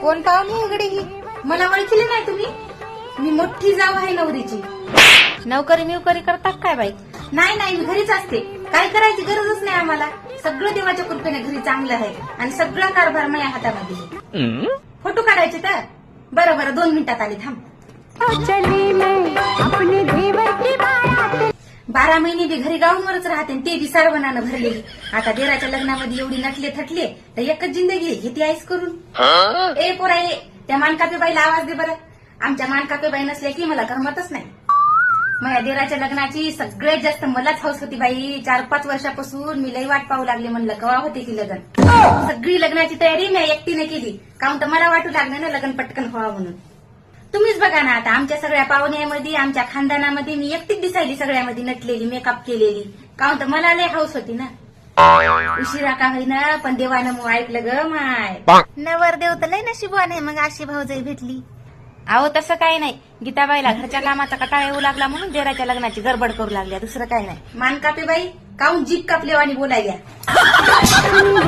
कोण पाहुणी इकडे ही? मला ओळखीले नाही तुम्ही? मी मोठी जाव आहे नवरीची. नोकरी मिवकरी करतात काय बाई? नाही नाही मी घरीच असते. काय करायची गरजच नाही आम्हाला. सगळं देवाच्या कृपेने घरी चांगलं आहे आणि सगळा कारभार माझ्या हातामध्ये. फोटो काढायचे तर? बरं बरं दोन मिनिटात आले थांब. बारा महिने बी घरी गाऊनवरच राहते आणि ते बी सारवणानं भरलेली. आता देराच्या लग्नामध्ये एवढी नटले थटले तर एकच जिंदगी घेते आईस करून. ए पोरा ए त्या मानकापे बाईला आवाज दे बरं. आमच्या मानकापे बाई नसल्या की मला करमतच नाही. माझ्या देराच्या लग्नाची सगळ्यात जास्त मलाच हौस होती बाई. चार पाच वर्षापासून मी लई वाट पाहू लागले म्हणलं कवा होते की लग्न? सगळी लग्नाची तयारी मी एकटीने केली. काऊन तर मला वाटू लागलं ना लग्न पटकन व्हावं म्हणून. तुम्हीच बघा ना आता आमच्या सगळ्या पाहुण्यामध्ये आमच्या खानदानामध्ये मी एकटीच दिसायली सगळ्यामध्ये नटलेली मेकअप केलेली. काऊन तर मला लय हाऊस होती ना. उशिरा का होईना पण देवानं मग ऐकलं ग माय. नवर देव तर लय नशिबवान आहे मग अशी भाऊजाई भेटली. अहो तसं काही नाही. गीताबाईला घरच्या कामाचा कटाळा येऊ लागला म्हणून देराच्या लग्नाची गडबड करू लागल्या दुसरं काही नाही. मान कापे बाई काऊन जीप कापलेवानी बोलायल्या?